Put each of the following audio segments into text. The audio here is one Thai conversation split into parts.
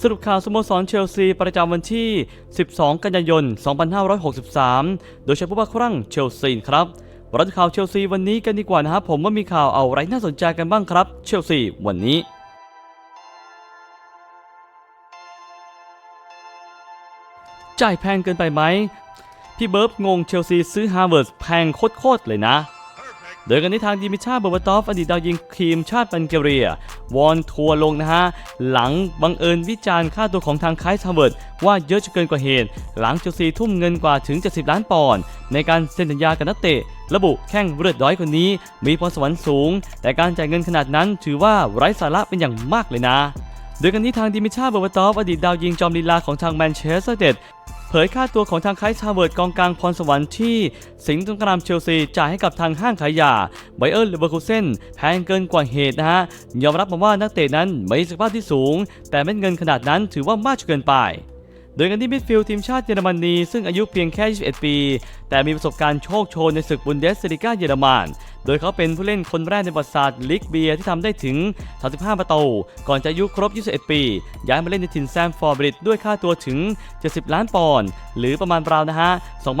สรุปข่าวสโมสรเชลซีประจำวันที่ 12 กันยายน 2563 โดยใช้ผู้ว่าครั่งเชลซีครับราจะข่าวเชลซีวันนี้กันดีกว่านะครับผมว่ามีข่าวเอาอะไรน่าสนใจกันบ้างครับ เชลซีวันนี้จ่ายแพงเกินไปไหมพี่เบิร์บงงเชลซีซื้อฮาร์เวาร์ดแพงโคตรๆเลยนะ โดยกันที่ทางดิมิชาเบอร์บตอฟอดีตดาวยิงทีมชาติบัลแกเรีย วอนทัวลงนะฮะ หลังบังเอิญวิจารณ์ค่าตัวของทางไคส์ฮาร์วาร์ดว่าเยอะจนเกินกว่าเหตุ หลังเชลซีทุ่มเงินกว่าถึง 70 ล้านปอนด์ในการเซ็นสัญญากับนักเตะ ระบุแข้งเลือดร้อยคนนี้ มีพรสวรรค์สูง แต่การจ่ายเงินขนาดนั้นถือว่าไร้สาระเป็นอย่างมากเลยนะโดยกันที่ทางดิมิชาเบอร์บตอฟอดีตดาวยิงจอมลีลาของทางแมนเชสเตอร์เดด เผยค่าตัวของทางไคส์ฮาเวิร์ดกองกลางพรสวรรค์ที่ สิงห์ตรงกรามเชลซีจ่ายให้กับทางห้างขายยาไบเออร์เลเวอร์คูเซนแพงเกินกว่าเหตุนะฮะยอมรับมาว่านักเตะนั้นไม่มีศักยภาพที่สูง แต่เม็ดเงินขนาดนั้นถือว่ามากจนเกินไป โดยกันที่มิดฟิลด์ทีมชาติเยอรมนีซึ่งอายุเพียงแค่ 21 ปี แต่มีประสบการณ์โชคโชนในศึกบุนเดสลิก้าเยอรมันโดยเขาเป็นผู้เล่นคนแรกในประวัติศาสตร์ลีกเบียที่ทำได้ถึง 35 ประตู ก่อนจะอายุครบ 21 ปี ย้ายมาเล่นในถิ่นแซมฟอร์บริดด้วยค่าตัวถึง 70 ล้านปอนด์หรือประมาณราวนะฮะ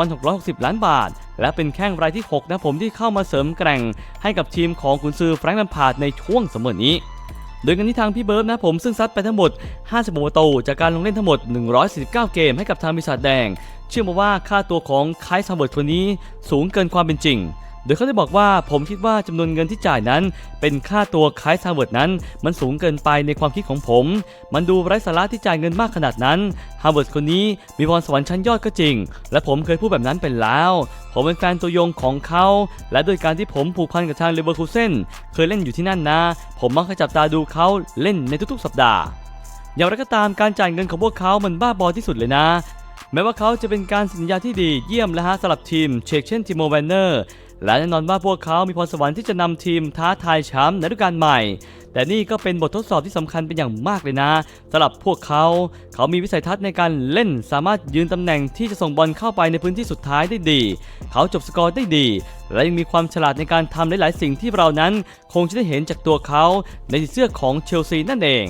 2,660 ล้านบาท และเป็นแข้งรายที่ 6 นะผมที่เข้ามาเสริมแกร่งให้กับทีมของกุนซือแฟรงค์ลัมพาร์ดในช่วงเสมอนี้ โดยกันที่ทางพี่เบิร์ดนะผมซึ่งซัดไปทั้งหมด50ประตูจากการลงเล่นทั้งหมด 149 เกมให้กับทางมิสาแดง เชื่อมาว่าค่าตัวของไคส์ซาเวิร์ดคนนี้สูงเกินความเป็นจริง โดยเขาได้บอกว่าผมคิดว่าจำนวนเงินที่จ่ายนั้น เป็นค่าตัวคส์ฮาเวิร์ดนั้น มันสูงเกินไปในความคิดของผม มันดูไร้สาระที่จ่ายเงินมากขนาดนั้นฮาร์เวิร์ดคนนี้มีพรสวรรค์ชั้นยอดก็จริง และผมเคยพูดแบบนั้นไปแล้ว ผมเป็นแฟนตัวยงของเขา และโดยการที่ผมผูกพันกับทางเลเวอร์คูเซนเคยเล่นอยู่ที่นั่นนะ ผมมักจะจับตาดูเขาเล่นในทุกๆ สัปดาห์ อย่างไรก็ตามการจ่ายเงินของพวกเขามันบ้าบอที่สุดเลยนะแม้ว่าเขาจะเป็นการสัญญาที่ดีเยี่ยมและฮะสำหรับทีมเชกเช่นทิโมแวนเนอร์ และแน่นอนว่าพวกเขามีพรสวรรค์ที่จะนำทีมท้าทายแชมป์ในฤดูกาลใหม่ แต่นี่ก็เป็นบททดสอบที่สำคัญเป็นอย่างมากเลยนะสำหรับพวกเขา เขามีวิสัยทัศน์ในการเล่นสามารถยืนตำแหน่งที่จะส่งบอลเข้าไปในพื้นที่สุดท้ายได้ดี เขาจบสกอร์ได้ดี และยังมีความฉลาดในการทำหลาย ๆ สิ่งที่เรานั้น คงจะได้เห็นจากตัวเขาในเสื้อของเชลซีนั่นเอง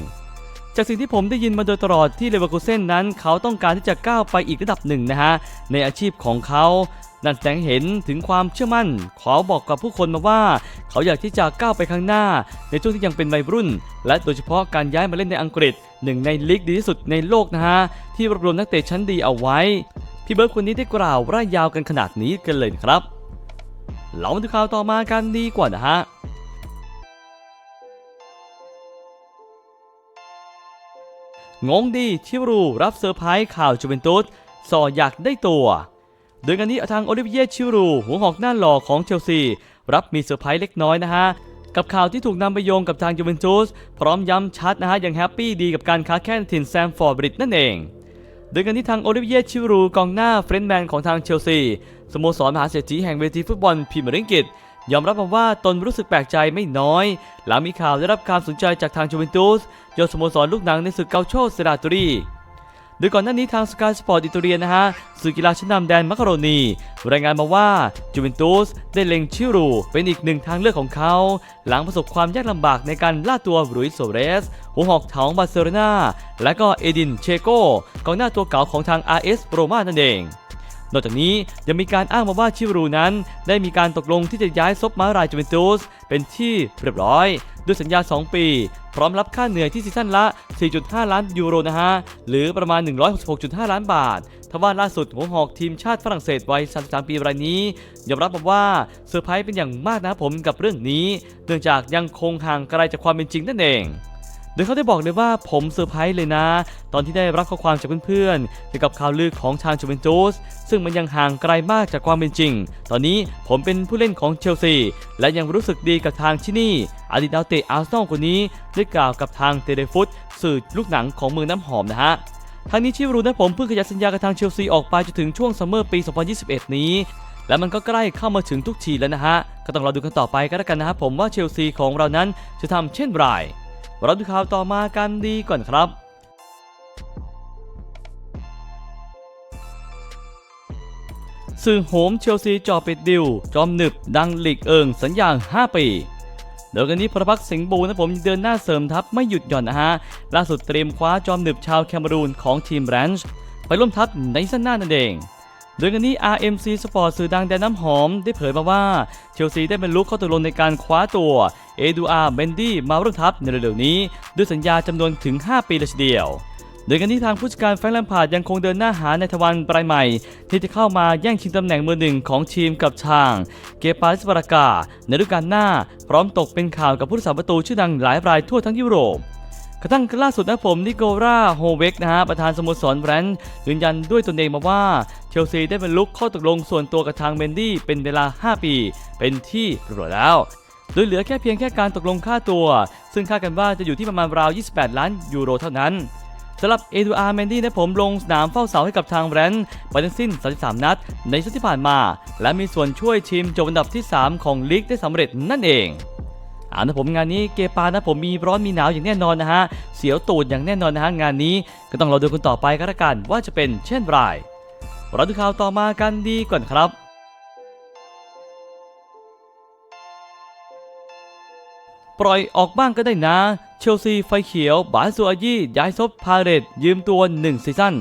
จากสิ่งที่ผมได้ยินมาโดยตลอดที่เลเวอร์คูเซนนั้น เขาต้องการที่จะก้าวไปอีกระดับหนึ่งนะฮะ ในอาชีพของเขานั่นแสดงเห็นถึงความเชื่อมั่นเขาบอกกับผู้คนมาว่า เขาอยากที่จะก้าวไปข้างหน้า ในช่วงที่ยังเป็นวัยรุ่น และโดยเฉพาะการย้ายมาเล่นในอังกฤษ หนึ่งในลีกดีที่สุดในโลกนะฮะ ที่รวบรวมนักเตะชั้นดีเอาไว้ พี่เบิร์ดคนนี้ได้กล่าวร่ายยาวกันขนาดนี้กันเลยครับ เรามาดูข่าวต่อมากันดีกว่านะฮะ งงดีที่รูรับเซอร์ไพรส์ข่าวจูเวนตุสสออยากได้ตัว โดยกันนี้ทางโอลิเวียชิรูหัวหอกหน้าหล่อของเชลซี รับมีเซอร์ไพรส์เล็กน้อยนะฮะ กับข่าวที่ถูกนำไปโยงกับทางจูเวนตุสพร้อมย้ำชัดนะฮะยังแฮปปี้ดีกับการค้าแข่งถิ่นแซมฟอร์บริดนั่นเองโดยกันที่ทางโอลิเวียชิรูกองหน้าเฟรนด์แมนของทางเชลซีสโมสรมหาเศรษฐีแห่งเวทีฟุตบอลพรีเมียร์ลีกอังกฤษ ยอมรับมาว่าตนรู้สึกแปลกใจไม่น้อย หลังมีข่าวได้รับการสนใจจากทางจูเวนตุสยอดสโมสรลูกหนังในศึกเกาโชเซราตูรีโดยก่อนหน้านี้ทางสกายสปอร์ตอิตาเลียนะฮะสื่อกีฬาชั้นนำแดนมักกะโรนี รายงานมาว่าจูเวนตุสได้เล็งชิรู เป็นอีกหนึ่งทางเลือกของเขา หลังประสบความยากลำบากในการล่าตัวรุยส์โซเรส หัวหอกของบาร์เซโลนาและก็เอดินเชโกกองหน้าตัวเก่าของทาง RS โรมานั่นเอง นอกจากนี้ยังมีการอ้างมาว่าชิรูนั้น ได้มีการตกลงที่จะย้ายซบมารายจูเวนตุสเป็นที่เรียบร้อย ด้วยสัญญา 2 ปี พร้อมรับค่าเหนื่อยที่ซีซั่นละ 4.5 ล้านยูโรนะฮะ หรือประมาณ 166.5 ล้านบาททว่าล่าสุดหัวหอกทีมชาติฝรั่งเศสวัย 33 ปีรายนี้ยอมรับมาว่าเซอร์ไพรส์เป็นอย่างมากนะผมกับเรื่องนี้ เนื่องจากยังคงห่างไกลจากความเป็นจริงนั่นเอง โดยเขาได้บอกเลยว่าผมเซอร์ไพรส์เลยนะ ตอนที่ได้รับข้อความจากเพื่อนๆเกี่ยวกับข่าวลือของทางจูเวนตุสซึ่งมันยังห่างไกลมากจากความเป็นจริง ตอนนี้ผมเป็นผู้เล่นของเชลซีและยังรู้สึกดีกับทางที่นี่อดีตดาวเตะอาร์เซนอลคนนี้ได้กล่าวกับทางเตเดฟุตสื่อลูกหนังของเมืองน้ำหอมนะฮะทางนี้ชิวรูนะผมเพิ่งขยับสัญญากับทางเชลซีออกไปจนถึงช่วงซัมเมอร์ปี 2021 นี้ และมันก็ใกล้เข้ามาถึงทุกทีแล้วนะฮะ ก็ต้องรอดูกันต่อไปก็แล้วกันนะครับผมว่าเชลซีของเรานั้นจะทำเช่นไร เราดูข่าวต่อมากันดีก่อนครับสื่อโหมเชลซีจ่อปิดดิว จอมหนึบดังหลีกเอิงสัญญา 5 ปีโดยกันนี้พระพักสิงห์บูนะผมยังเดินหน้าเสริมทัพไม่หยุดหย่อนนะฮะ ล่าสุดเตรียมคว้าจอมหนึบชาวแคมรูนของทีมแรนช์ไปร่วมทัพในสั้นหน้านั่นเอง โดยกันนี้ RMC Sport สื่อดังแดนน้ำหอมได้เผยมาว่า เชลซีได้บรรลุข้อตกลงในการคว้าตัวเอดูอาร์เบนดี้มาร่วมทัพในเร็วๆนี้ ด้วยสัญญาจำนวนถึง 5 ปีเลยทีเดียว โดยกันที่ทางผู้จัดการแฟรงค์แลมพาร์ดยังคงเดินหน้าหาในทวันปลายใหม่ ที่จะเข้ามาแย่งชิงตำแหน่งมือหนึ่งของทีมกับทาง เกปาสปารากา ในฤดูกาลหน้า พร้อมตกเป็นข่าวกับผู้รักษาประตูชื่อดังหลายรายทั่วทั้งยุโรป กระทั่งล่าสุดนะผมนิโกราโฮเวกนะฮะประธานสโมสรแบรนด์ยืนยันด้วยตนเองมาว่าเชลซีได้บรรลุข้อตกลงส่วนตัวกับทางเมนดี้เป็นเวลา 5 ปี เป็นที่เรียบร้อยแล้วโดยเหลือแค่เพียงแค่การตกลงค่าตัว ซึ่งคาดกันว่าจะอยู่ที่ประมาณราว 28 ล้านยูโรเท่านั้นสำหรับเอดูอาร์เมนดี้นะผมลงสนามเฝ้าเสาให้กับทางแบรนด์ไปทั้งสิ้น 33 นัด ในซีซั่นที่ผ่านมา และมีส่วนช่วยทีมจบอันดับที่ 3 ของลีกได้สำเร็จนั่นเอง อ่านะผมงานนี้เกปานะผมมีร้อนมีหนาวอย่างแน่นอนนะฮะ เสียวตูดอย่างแน่นอนนะฮะงานนี้ก็ต้องรอดูกันต่อไปก็แล้วกันว่าจะเป็นเช่นไรเราดูข่าวต่อมากันดีก่อนครับปล่อยออกบ้างก็ได้นะ เชลซีไฟเขียว บาซูอายี่ย้ายซบพาเรตยืมตัว 1 ซีซั่น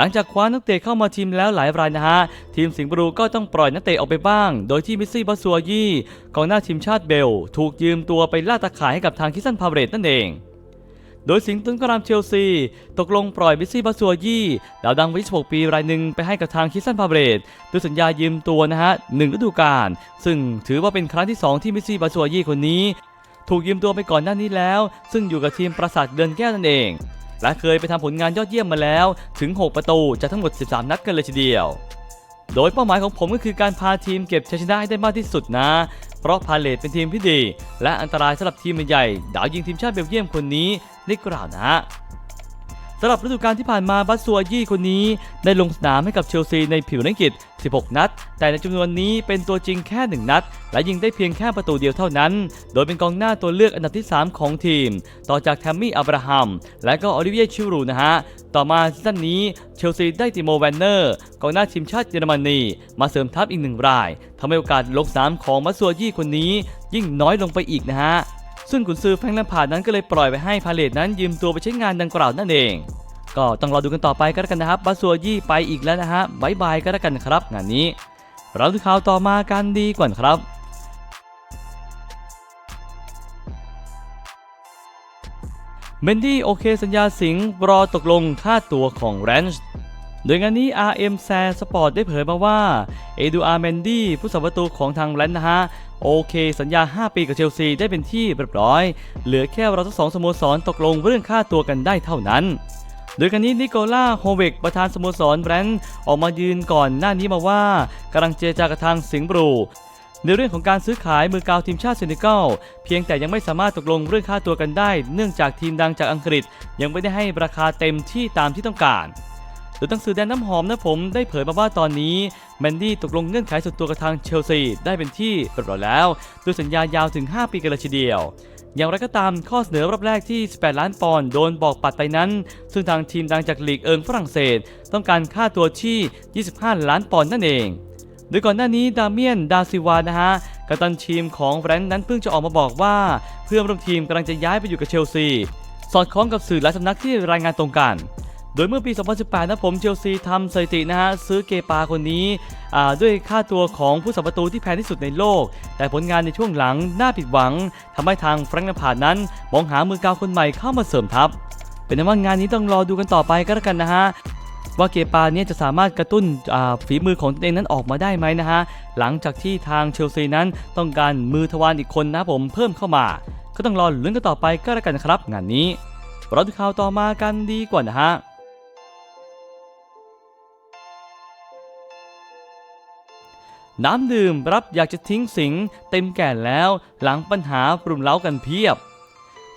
หลังจากคว้านักเตะเข้ามาทีมแล้วหลายรายนะฮะ ทีมสิงห์บรูก็ต้องปล่อยนักเตะออกไปบ้าง โดยที่มิสซี่บาซัวยี่กองหน้าทีมชาติเบล ถูกยืมตัวไปล่าตะข่ายให้กับทางคิสันพาเรตนั่นเองโดยสิงห์ตุนกรามเชลซี ตกลงปล่อยมิซี่บาซัวยี่ดาวดังวัย26ปีรายหนึ่งไปให้กับทางคิสันพาเรตด้วยสัญญายืมตัวนะฮะหนึ่งฤดูกาลซึ่งถือว่าเป็นครั้งที่ 2 ที่มิซี่บาซัวยี่คนนี้ ถูกยืมตัวไปก่อนหน้านี้แล้ว ซึ่งอยู่กับทีมปราสาทเดินแก้วนั่นเอง และเคยไปทำผลงานยอดเยี่ยมมาแล้วถึง 6 ประตูจากทั้งหมด 13 นัดกันเลยทีเดียว โดยเป้าหมายของผมก็คือการพาทีมเก็บชัยชนะให้ได้มากที่สุดนะ เพราะพาเลตเป็นทีมที่ดี และอันตรายสำหรับทีมใหญ่ดาวยิงทีมชาติเบลเยียมคนนี้ได้กล่าวนะ สำหรับฤดูกาลที่ผ่านมาบัสซัวยี่คนนี้ ได้ลงสนามให้กับเชลซีในผิวนักกิจ16 นัด แต่ในจำนวนนี้เป็นตัวจริงแค่ 1 นัด และยิงได้เพียงแค่ประตูเดียวเท่านั้น โดยเป็นกองหน้าตัวเลือกอันดับที่ 3 ของทีม ต่อจากแทมมี่อับราฮัม และก็ออลิเวียชิรูนะฮะ ต่อมาซีซั่นนี้เชลซีได้ติโมแวนเนอร์กองหน้าทีมชาติเยอรมนีมาเสริมทัพอีกหนึ่งรายทำให้โอกาสลงสนามของบัสซัวยี่คนนี้ ยิ่งน้อยลงไปอีกนะฮะ ซึ่งกุนซือแฟรงค์แลมพาร์ดนั้นก็เลยปล่อยไปให้พาเลตนั้นยืมตัวไปใช้งานดังกล่าวนั่นเอง ก็ต้องรอดูกันต่อไปก็แล้วกันนะครับบัสซัวยี่ไปอีกแล้วนะฮะบายบายก็แล้วกันครับ งานนี้ เราดูข่าวต่อมากันดีกว่าครับเมนดี้โอเคสัญญาสิงห์รอตกลงค่าตัวของแรนช์โดยงานนี้ RM s a Sport ได้เผยมาว่า เอดูอาร์เมนดี้ผู้สัมประตูของทางแรนช์นะฮะ โอเค สัญญา 5 ปีกับเชลซีได้เป็นที่เรียบร้อย เหลือแค่เราทั้งสองสโมสรตกลงเรื่องค่าตัวกันได้เท่านั้น โดยกันนี้นิโคล่าโฮเวกประธานสโมสรแบรนด์ออกมายืนก่อนหน้านี้มาว่ากำลังเจรจากับทางสิงห์บรูในเรื่องของการซื้อขายมือกาวทีมชาติเซเนกัลเพียงแต่ยังไม่สามารถตกลงเรื่องค่าตัวกันได้ เนื่องจากทีมดังจากอังกฤษ ยังไม่ได้ให้ราคาเต็มที่ตามที่ต้องการ โดยหนังสือแดนน้ำหอมนะผมได้เผยมาว่าตอนนี้แมนดี้ตกลงเงื่อนไขส่วนตัวกับทางเชลซีได้เป็นที่เรียบร้อยแล้วโดยสัญญายาวถึง 5 ปีกันเลยทีเดียว อย่างไรก็ตามข้อเสนอรอบแรกที่ 18 ล้านปอนด์โดนบอกปัดไปนั้น ซึ่งทางทีมดังจากลีกเอิงฝรั่งเศส ต้องการค่าตัวที่ 25 ล้านปอนด์นั่นเองโดยก่อนหน้านี้ดาเมียน ดาซิวา นะฮะ กัปตันทีมของแฟรงค์นั้นเพิ่งจะออกมาบอกว่า เพื่อนร่วมทีมกำลังจะย้ายไปอยู่กับเชลซี สอดคล้องกับสื่อหลายสำนักที่รายงานตรงกัน โดยเมื่อปี 2018 นะผมเชลซีทำสถิตินะฮะซื้อเกปาคนนี้ด้วยค่าตัวของผู้สัมประตูที่แพงที่สุดในโลก แต่ผลงานในช่วงหลังน่าผิดหวังทำให้ทางแฟรงค์แลมพานั้น มองหามือกาวคนใหม่เข้ามาเสริมทัพ เป็นนั้นว่างานนี้ต้องรอดูกันต่อไปก็แล้วกันนะฮะว่าเกปาเนี่ยจะสามารถกระตุ้นฝีมือของตนเองนั้นออกมาได้ไหมนะฮะ หลังจากที่ทางเชลซีนั้นต้องการมือทวารอีกคนนะผมเพิ่มเข้ามา ก็ต้องรอลุ้นกันต่อไปก็แล้วกันครับ งานนี้เราดูข่าวต่อมากันดีกว่านะฮะ น้ำดื่มรับอยากจะทิ้งสิงเต็มแก่นแล้วหลังปัญหาปรุมเล้ากันเพียบ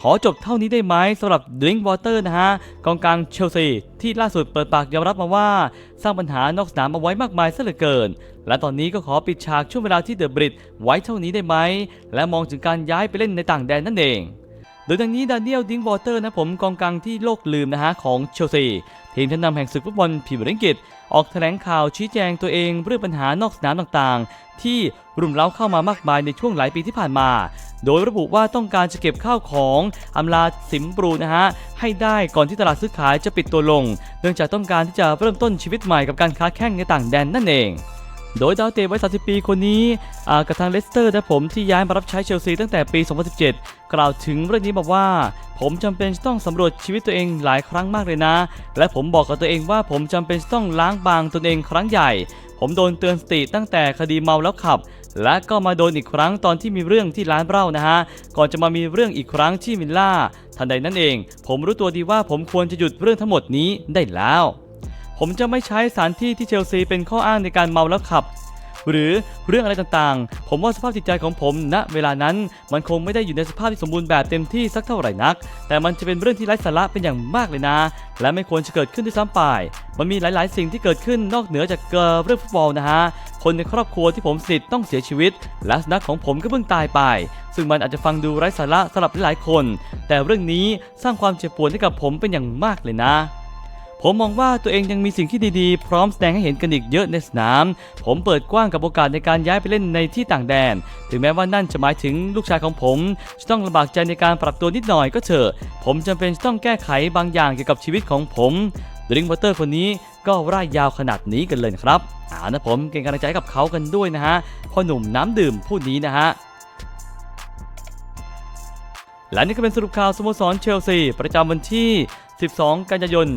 ขอจบเท่านี้ได้ไหมสำหรับ Drink Water นะฮะกองกลางเชลซีที่ล่าสุดเปิดปากยอมรับมาว่า สร้างปัญหานอกสนามเอาไว้มากมายซะเหลือเกิน และตอนนี้ก็ขอปิดฉากช่วงเวลาที่เดอะบริดไว้เท่านี้ได้ไหม และมองถึงการย้ายไปเล่นในต่างแดนนั่นเองโดยทางนี้ดานิเอลดิงวอเตอร์นะผมกองกลางที่โลกลืมนะฮะของเชลซี ทีมชั้นนำแห่งศึกฟุตบอลพรีเมียร์ลีกอังกฤษ ออกแถลงข่าวชี้แจงตัวเองเรื่องปัญหานอกสนามต่างๆ ที่รุมเร้าเข้ามามากมายในช่วงหลายปีที่ผ่านมา โดยระบุว่าต้องการจะเก็บข้าวของอำลาสิมบรูนะฮะ ให้ได้ก่อนที่ตลาดซื้อขายจะปิดตัวลง เนื่องจากต้องการที่จะเริ่มต้นชีวิตใหม่กับการค้าแข่งในต่างแดนนั่นเอง โดยดาวเตะวัย 30 ปีคนนี้กับทางเลสเตอร์นะผมที่ย้ายมารับใช้เชลซีตั้งแต่ปี 2017 กล่าวถึงเรื่องนี้บอกว่า ผมจำเป็นต้องสำรวจชีวิตตัวเองหลายครั้งมากเลยนะ และผมบอกกับตัวเองว่าผมจำเป็นต้องล้างบางตนเองครั้งใหญ่ ผมโดนเตือนสติตั้งแต่คดีเมาแล้วขับ และก็มาโดนอีกครั้งตอนที่มีเรื่องที่ร้านเหล้านะฮะ ก่อนจะมามีเรื่องอีกครั้งที่วิลล่า ทันใดนั้นเอง ผมรู้ตัวดีว่าผมควรจะหยุดเรื่องทั้งหมดนี้ได้แล้ว ผมจะไม่ใช้สถานที่ที่เชลซีเป็นข้ออ้างในการเมาแล้วขับ หรือเรื่องอะไรต่างๆ ผมว่าสภาพจิตใจของผมณเวลานั้น มันคงไม่ได้อยู่ในสภาพที่สมบูรณ์แบบเต็มที่สักเท่าไหร่นัก แต่มันจะเป็นเรื่องที่ไร้สาระเป็นอย่างมากเลยนะ และไม่ควรจะเกิดขึ้นด้วยซ้ำไป มันมีหลายๆ สิ่งที่เกิดขึ้นนอกเหนือจากเอ่อเรื่องฟุตบอลนะฮะคนในครอบครัวที่ผมสนิทต้องเสียชีวิต และสุนัขของผมก็เพิ่งตายไป ซึ่งมันอาจจะฟังดูไร้สาระสำหรับหลายๆคน แต่เรื่องนี้สร้างความเจ็บปวดให้กับผมเป็นอย่างมากเลยนะ ผมมองว่าตัวเองยังมีสิ่งที่ดีๆ พร้อมแสดงให้เห็นกันอีกเยอะในสนาม ผมเปิดกว้างกับโอกาสในการย้ายไปเล่นในที่ต่างแดน ถึงแม้ว่านั่นจะหมายถึงลูกชายของผม จะต้องลำบากใจในการปรับตัวนิดหน่อยก็เถอะ ผมจำเป็นต้องแก้ไขบางอย่างเกี่ยวกับชีวิตของผมดริงวอเตอร์คนนี้ก็ร่ายยาวขนาดนี้กันเลยครับอ่านะผมเก่งกำลังใจกับเขากันด้วยนะฮะพ่อหนุ่มน้ำดื่มผู้นี้นะฮะและนี่ก็เป็นสรุปข่าวสโมสรเชลซี ประจำวันที่ 12 กันยายน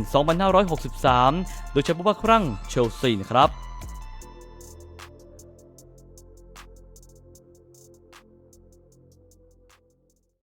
2563 โดยเฉพาะว่าครั้งเชลซีนะครับ